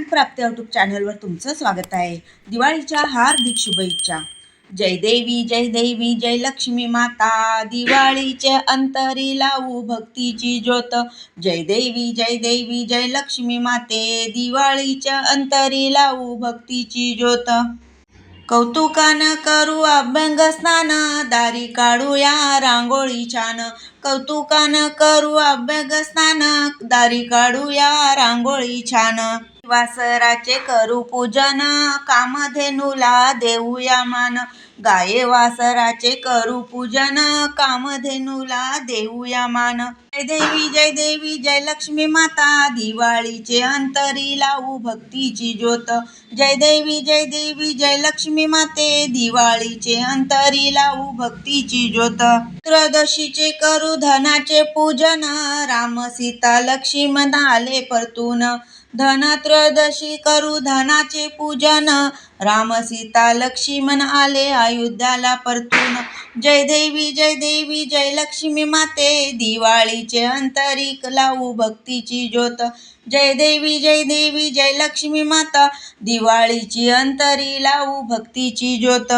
प्राप्त यूट्यूब चॅनलवर तुमचं स्वागत आहे. दिवाळीच्या हार्दिक शुभेच्छा. जय देवी जय देवी जय लक्ष्मी माता. दिवाळीच्या अंतरी लावू भक्तीची ज्योत. जय देवी जय देवी जय लक्ष्मी माते. दिवाळीच्या अंतरी लावू भक्तीची ज्योत. कौतुकानं करू अभ्यंग स्नान. दारी काढूया रांगोळी छान. कौतुकानं करू अभ्यंग स्नान. दारी काढूया रांगोळी छान. वासराचे करू पूजन. कामधेनूला देऊया मान. गाये वासराचे करू पूजन. कामधेनूला देऊया मान. जय देवी जय देवी जय लक्ष्मी माता. दिवाळीचे अंतरी लावू भक्तीची ज्योत. जय देवी जय देवी जय लक्ष्मी माते. दिवाळीचे अंतरी लावू भक्तीची ज्योत. त्रयोदशीचे करू धनाचे पूजन. राम सीता लक्ष्मण आले परतून. धनत्रयोदशी करू धनाचे पूजन. राम सीता लक्ष्मण आले अयोध्याला परतून. जय देवी जय देवी जय लक्ष्मी माते. दिवाळीचे अंतरिक लावू भक्तीची ज्योत. जय देवी जय देवी जय लक्ष्मी माता. दिवाळीची अंतरी लावू भक्तीची ज्योत.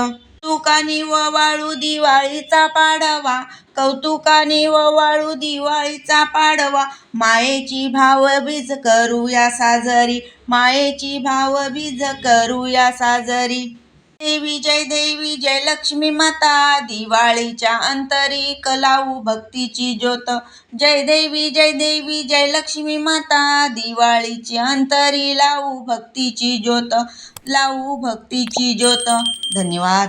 कौतुकानी व वाळू दिवाळीचा पाडवा. कौतुकानी व वाळू दिवाळीचा पाडवा. मायेची भावबीज करूया साजरी. मायेची भावबीज करूया साजरी. देवी जय देवी जय लक्ष्मी माता. दिवाळीच्या अंतरिक लावू भक्तीची ज्योत. जय देवी जय देवी जय लक्ष्मी माता. दिवाळीची अंतरी लावू भक्तीची ज्योत. लावू भक्तीची ज्योत. धन्यवाद.